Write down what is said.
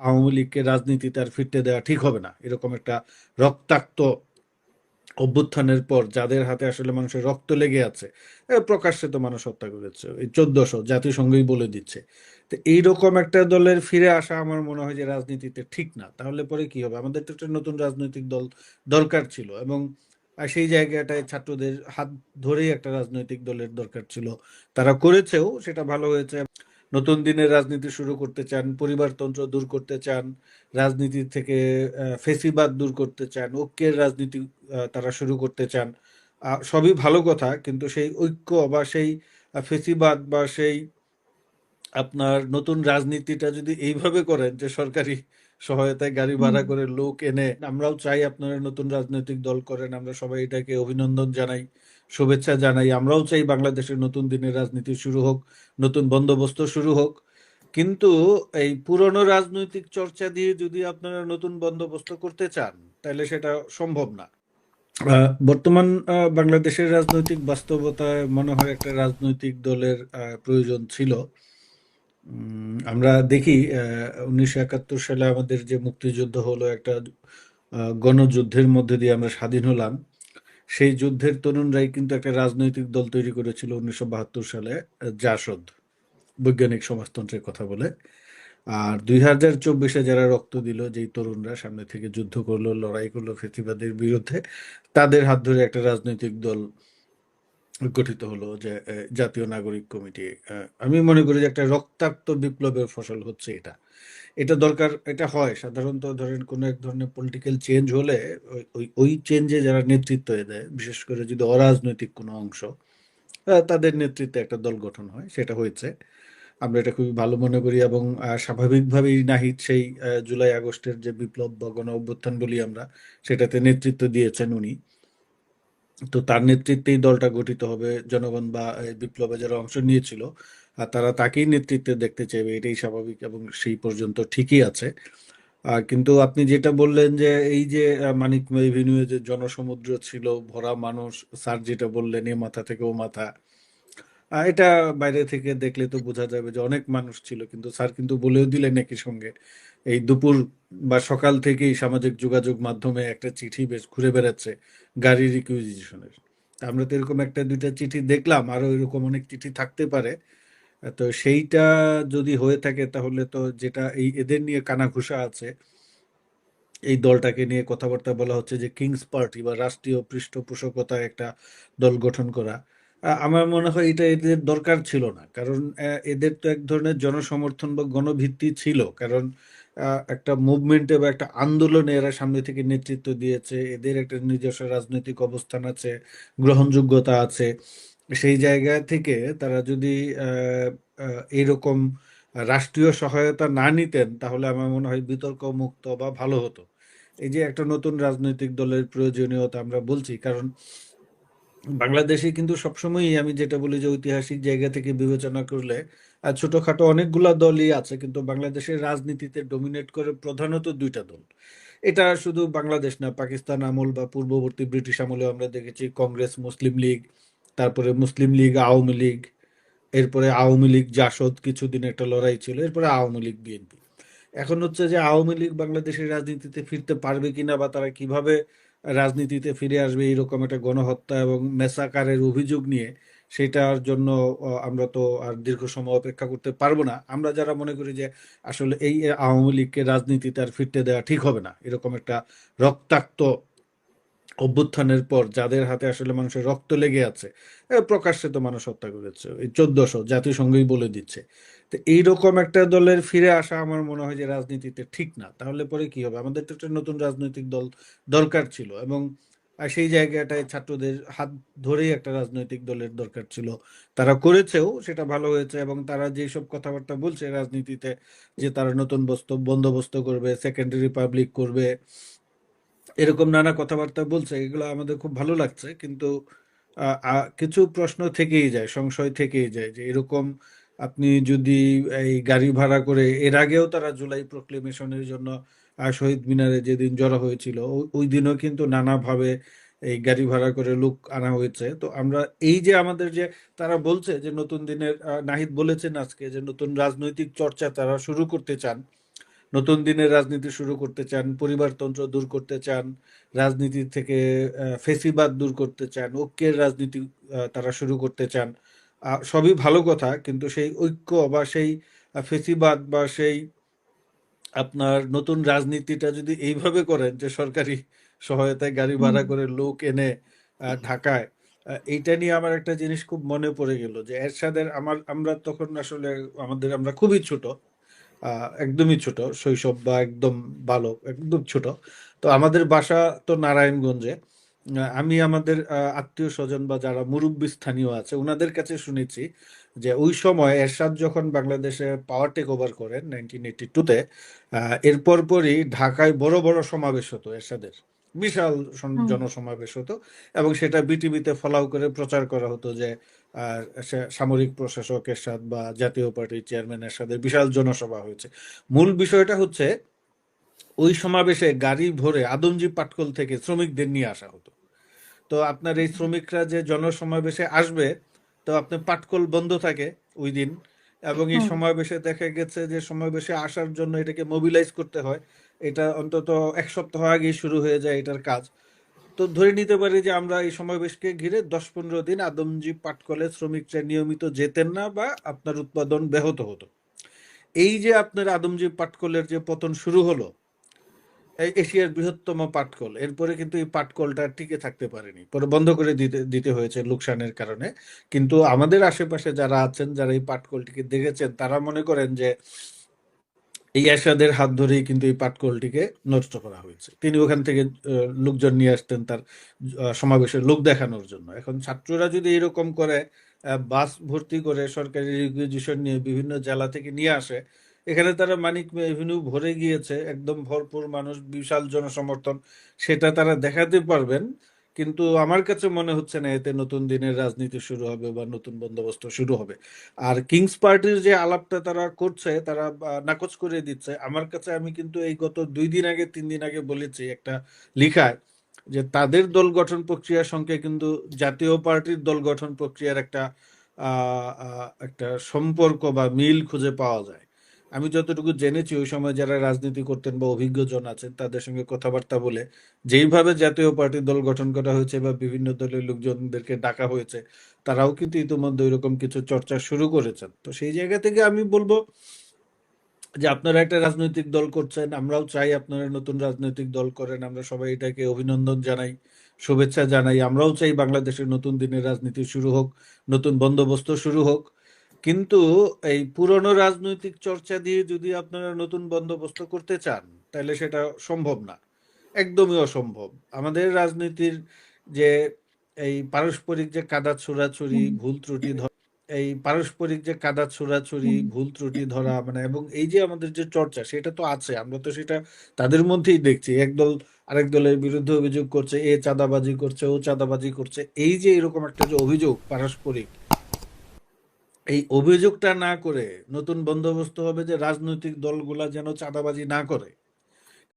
আওয়ামী লীগকে রাজনীতিতে আর ফিরতে দেওয়া ঠিক হবে না। এরকম একটা রক্তাক্ত অভ্যুত্থানের পর যাদের হাতে আসলে মানুষের রক্ত লেগে আছে প্রকাশ্যে তো মানুষ হত্যা করেছে। এই চোদ্দশো জাতিসংঘই বলে দিচ্ছে। তো এইরকম একটা দলের ফিরে আসা আমার মনে হয় যে রাজনীতিতে ঠিক না। তাহলে পরে কি হবে? আমাদের তো একটা নতুন রাজনৈতিক দল দরকার ছিল এবং সেই জায়গাটায় ছাত্রদের হাত ধরেই একটা রাজনৈতিক দলের দরকার ছিল। তারা করেছেও, সেটা ভালো হয়েছে। নতুন দিনের রাজনীতি শুরু করতে চান পরিবারতন্ত্র দূর করতে চান রাজনীতি থেকে ফেসিবাদ দূর করতে চান ঐক্যের রাজনীতি তারা শুরু করতে চান সবই ভালো কথা কিন্তু সেই ঐক্য বা সেই ফেসিবাদ বা সেই আপনার নতুন রাজনীতিটা যদি এইভাবে করেন যে সরকারি সহায়তায় গাড়ি ভাড়া করে লোক এনে আমরাও চাই আপনারা নতুন রাজনৈতিক দল করেন আমরা সবাই এটাকে অভিনন্দন জানাই। শুভেচ্ছা জানাই। আমরাও চাই বাংলাদেশের নতুন দিনের রাজনীতি শুরু হোক, নতুন বন্দোবস্ত শুরু হোক। কিন্তু এই পুরনো রাজনৈতিক চর্চা দিয়ে যদি আপনারা নতুন বন্দোবস্ত করতে চান, তাহলে সেটা সম্ভব না। বর্তমান বাংলাদেশের রাজনৈতিক বাস্তবতায় মনে হয় একটা রাজনৈতিক দলের প্রয়োজন ছিল। আমরা দেখি উনিশশো একাত্তর সালে আমাদের যে মুক্তিযুদ্ধ হলো একটা গণযুদ্ধের মধ্যে দিয়ে আমরা স্বাধীন হলাম। সেই যুদ্ধের তরুণরাই কিন্তু একটা রাজনৈতিক দল তৈরি করেছিল উনিশশো বাহাত্তর সালে জাসদ, বৈজ্ঞানিক সমাজতন্ত্রের কথা বলে। আর দুই হাজার চব্বিশে যারা রক্ত দিল, যেই তরুণরা সামনে থেকে যুদ্ধ করল, লড়াই করল ফেসিবাদের বিরুদ্ধে, তাদের হাত ধরে একটা রাজনৈতিক দল গঠিত হলো যে জাতীয় নাগরিক কমিটি। আমি মনে করি যে একটা রক্তাক্ত বিপ্লবের ফসল হচ্ছে এটা। এটা দরকার, এটা হয়। সাধারণত ধরেন কোনো এক ধরনের পলিটিক্যাল চেঞ্জ হলে ওই- ওই চেঞ্জে যারা নেতৃত্ব দেয়, বিশেষ করে যদি অরাজনৈতিক কোনো অংশ তাদের নেতৃত্বে একটা দল গঠন হয়। সেটা হয়েছে। আমরা এটা খুবই ভালো মনে করি এবং স্বাভাবিকভাবেই নাহিদ সেই জুলাই আগস্টের যে বিপ্লব বা গণ অভ্যুত্থান বলি আমরা সেটাতে নেতৃত্ব দিয়েছেন উনি। তো তার নেতৃত্বেই দলটা গঠিত হবে। জনগণ বা বিপ্লবে যারা অংশ নিয়েছিল আর তারা তাকেই নেতৃত্বে দেখতে চাইবে। এটাই স্বাভাবিক এবং সেই পর্যন্ত ঠিকই আছে। কিন্তু আপনি যেটা বললেন যে, এই যে মানিক মানিকময় যে জনসমুদ্র ছিল, ভরা মানুষ, স্যার যেটা বললেন, এ মাথা থেকে ও মাথা এটা বাইরে থেকে দেখলে তো বোঝা যাবে যে অনেক মানুষ ছিল, কিন্তু স্যার কিন্তু বলেও দিলেন একই সঙ্গে, এই দুপুর বা সকাল থেকেই সামাজিক যোগাযোগ মাধ্যমে একটা চিঠি বেশ ঘুরে বেড়াচ্ছে গাড়ি রিকুইজিশনের আমরা তো এরকম একটা দুইটা চিঠি দেখলাম আরও এরকম অনেক চিঠি থাকতে পারে। তো সেইটা যদি হয়ে থাকে তাহলে তো যেটা এই এদের নিয়ে কানাঘুষা আছে, এই দলটাকে নিয়ে কথাবার্তা বলা হচ্ছে যে কিংস পার্টি বা রাষ্ট্রীয় পৃষ্ঠপোষকতায় একটা দল গঠন করা। আমার মনে হয় এটা এদের দরকার ছিল না। কারণ এদের তো এক ধরনের জনসমর্থন বা গণভিত্তি ছিল। কারণ একটা মুভমেন্টে বা একটা আন্দোলনে এরা সামনে থেকে নেতৃত্ব দিয়েছে। এদের একটা নিজস্ব রাজনৈতিক অবস্থান আছে, গ্রহণযোগ্যতা আছে। সেই জায়গা থেকে তারা যদি এরকম রাষ্ট্রীয় সহায়তা না নিতেন, তাহলে আমার মনে হয় বিতর্ক মুক্ত বা ভালো হতো। এই যে একটা নতুন রাজনৈতিক দলের প্রয়োজনীয়তা আমরা বলছি। কারণ বাংলাদেশে কিন্তু সবসময়ই আমি যেটা বলি যে ঐতিহাসিক জায়গা থেকে বিবেচনা করলে ছোটখাটো অনেকগুলা দলই আছে, কিন্তু বাংলাদেশের রাজনীতিতে ডমিনেট করে প্রধানত দুইটা দল। এটা শুধু বাংলাদেশ না, পাকিস্তান আমল বা পূর্ববর্তী ব্রিটিশ আমলে আমরা দেখেছি, কংগ্রেস, মুসলিম লীগ, তারপরে মুসলিম লীগ, আওয়ামী লীগ, এরপরে আওয়ামী লীগ, জাসদ কিছুদিন একটা লড়াই ছিল, এরপরে আওয়ামী লীগ, বিএনপি। এখন হচ্ছে যে আওয়ামী লীগ বাংলাদেশের রাজনীতিতে ফিরতে পারবে কিনা বা তারা কীভাবে রাজনীতিতে ফিরে আসবে এইরকম একটা গণহত্যা এবং মেসাকারের অভিযোগ নিয়ে, সেটার জন্য আমরা তো আর দীর্ঘ সময় অপেক্ষা করতে পারব না। আমরা যারা মনে করি যে আসলে এই আওয়ামী লীগকে রাজনীতিতে আর ফিরতে দেওয়া ঠিক হবে না, এরকম একটা রক্তাক্ত অভ্যুত্থানের পর যাদের হাতে আসলে মানুষের রক্ত লেগে আছে প্রকাশ্যে তো মানুষ হত্যা করেছে। এই চোদ্দশো জাতিসংঘই বলে দিচ্ছে। তো এইরকম একটা দলের ফিরে আসা আমার মনে হয় যে রাজনীতিতে ঠিক না। তাহলে পরে কি হবে? আমাদের তো একটা নতুন রাজনৈতিক দল দরকার ছিল এবং সেই জায়গাটায় ছাত্রদের হাত ধরেই একটা রাজনৈতিক দলের দরকার ছিল। তারা করেছেও সেটা ভালো হয়েছে এবং তারা যেসব কথাবার্তা বলছে রাজনীতিতে যে তারা নতুন বস্তু, বন্দোবস্ত করবে সেকেন্ডারি রিপাবলিক করবে, এরকম নানা কথাবার্তা বলছে, এগুলো আমাদের খুব ভালো লাগছে। কিন্তু কিছু প্রশ্ন থেকেই যায়, সংশয় থেকেই যায় যে এরকম আপনি যদি এই গাড়ি ভাড়া করে, এর আগেও তারা জুলাই প্রক্লেমেশনের জন্য শহীদ মিনারে যেদিন জড়ো হয়েছিল ওই দিনও কিন্তু নানাভাবে এই গাড়ি ভাড়া করে লোক আনা হয়েছে। তো আমরা এই যে আমাদের যে, তারা বলছে যে নতুন দিনের নাহিদ বলেছেন আজকে যে নতুন রাজনৈতিক চর্চা তারা শুরু করতে চান, নতুন দিনের রাজনীতি শুরু করতে চান, পরিবারতন্ত্র দূর করতে চান, রাজনীতি থেকে ফেসিবাদ দূর করতে চান, ঐক্যের রাজনীতি তারা শুরু করতে চান। সবই ভালো কথা কিন্তু সেই ঐক্য বা সেই ফেসিবাদ বা সেই আপনার নতুন রাজনীতিটা যদি এইভাবে করেন যে সরকারি সহায়তায় গাড়ি ভাড়া করে লোক এনে ঢাকায় এইটা নিয়ে আমার একটা জিনিস খুব মনে পড়ে গেল যে এরশাদের আমার আমরা তখন আসলে আমাদের আমরা খুবই ছোট আহ, একদমই ছোট শৈশব বা একদম বালক একদম ছোট। তো আমাদের বাসা তো নারায়ণগঞ্জে আমি আমাদের আত্মীয় স্বজন বা যারা মুরব্বী স্থানীয় আছে ওনাদের কাছে শুনেছি যে ওই সময় এরশাদ যখন বাংলাদেশে পাওয়ার টেক ওভার করেন নাইনটিন এইটি টুতে এর পরপরই ঢাকায় বড় বড় সমাবেশ হতো এরশাদের। বিশাল জনসমাবেশ হতো এবং সেটা বিটিভিতে ফলাও করে প্রচার করা হতো যে সামরিক প্রশাসক এরশাদ বা জাতীয় পার্টির চেয়ারম্যান এরশাদের বিশাল জনসভা হয়েছে। মূল বিষয়টা হচ্ছে ওই সমাবেশে গাড়ি ভরে আদমজি পাটকল থেকে শ্রমিকদের নিয়ে আসা হতো। তো আপনার এই শ্রমিকরা যে জনসমাবেশে আসবে তো আপনার পাটকল বন্ধ থাকে ওই দিন এবং এই সমাবেশে দেখা গেছে যে সমাবেশে আসার জন্য এটাকে মোবিলাইজ করতে হয়। এটা অন্তত এক সপ্তাহ আগেই শুরু হয়ে যায় এটার কাজ। তো ধরে নিতে পারি যে আমরা এই সমাবেশকে ঘিরে দশ পনেরো দিন আদমজি পাটকলে শ্রমিকরা নিয়মিত যেতেন না বা আপনার উৎপাদন ব্যাহত হতো। এই যে আপনার আদমজি পাটকলের যে পতন শুরু হলো এশিয়ার বৃহত্তম পাটকল। এরপরে কিন্তু এই পাটকলটা টিকে থাকতে পারেনি। পরে বন্ধ করে দিতে দিতে হয়েছে লোকসানের কারণে। কিন্তু আমাদের আশেপাশে যারা আছেন যারা এই পাটকলটিকে দেখেছেন তারা মনে করেন যে এই এরশাদের হাত ধরেই কিন্তু এই পাটকলটিকে নষ্ট করা হয়েছে। তিনি ওখান থেকে লোকজন নিয়ে আসতেন তার আহ, সমাবেশে লোক দেখানোর জন্য। এখন ছাত্ররা যদি এরকম করে বাস ভর্তি করে সরকারি রিকুইজিশন নিয়ে বিভিন্ন জেলা থেকে নিয়ে আসে এখানে তারা মানিক এভিনিউ ভরে গিয়েছে, একদম ভরপুর মানুষ, বিশাল জনসমর্থন, সেটা তারা দেখাতে পারবেন। কিন্তু আমার কাছে মনে হচ্ছে না এতে নতুন দিনের রাজনীতি শুরু হবে বা নতুন বন্দোবস্ত শুরু হবে। আর কিংস পার্টির যে আলাপটা তারা করছে, তারা নাকচ করে দিচ্ছে। আমার কাছে আমি কিন্তু এই গত দুই দিন আগে, তিন দিন আগে বলেছি একটা লিখায় যে তাদের দল গঠন প্রক্রিয়ার সঙ্গে কিন্তু জাতীয় পার্টির দল গঠন প্রক্রিয়ার একটা একটা সম্পর্ক বা মিল খুঁজে পাওয়া যায়। আমি যতটুকু জেনেছি, ওই সময় যারা রাজনীতি করতেন বা অভিজ্ঞজন আছেন, তাদের সঙ্গে কথাবার্তা বলে যেইভাবে জাতীয় পার্টি দল গঠন করা হয়েছে বা বিভিন্ন দলের লোকজনদেরকে ডাকা হয়েছে, তারাও কিন্তু ইতিমধ্যে এরকম কিছু চর্চা শুরু করেছেন। তো সেই জায়গা থেকে আমি বলব যে আপনারা একটা রাজনৈতিক দল করছেন, আমরাও চাই আপনারা নতুন রাজনৈতিক দল করেন, আমরা সবাই এটাকে অভিনন্দন জানাই, শুভেচ্ছা জানাই, আমরাও চাই বাংলাদেশের নতুন দিনের রাজনীতি শুরু হোক, নতুন বন্দোবস্ত শুরু হোক। কিন্তু এই পুরনো রাজনৈতিক চর্চা দিয়ে যদি আপনারা নতুন বন্দোবস্ত করতে চান তাহলে সেটা সম্ভব না। একদমই অসম্ভব। আমাদের রাজনীতির যে এই পারস্পরিক যে কাদা ছোড়াছুড়ি হুম। ভুল ত্রুটি ধরা এই পারস্পরিক যে কাদা ছোড়াছুড়ি হুম। ভুল ত্রুটি ধরা মানে এবং এই যে আমাদের যে চর্চা সেটা তো আছে। আমরা তো সেটা তাদের মধ্যেই দেখছি। একদল আরেক দলের বিরুদ্ধে অভিযোগ করছে এ চাঁদাবাজি করছে ও চাঁদাবাজি করছে। এই যে এরকম একটা যে অভিযোগ পারস্পরিক এই অভিযোগটা না করে নতুন বন্দোবস্ত হবে যে রাজনৈতিক দলগুলা যেন চাঁদাবাজি না করে।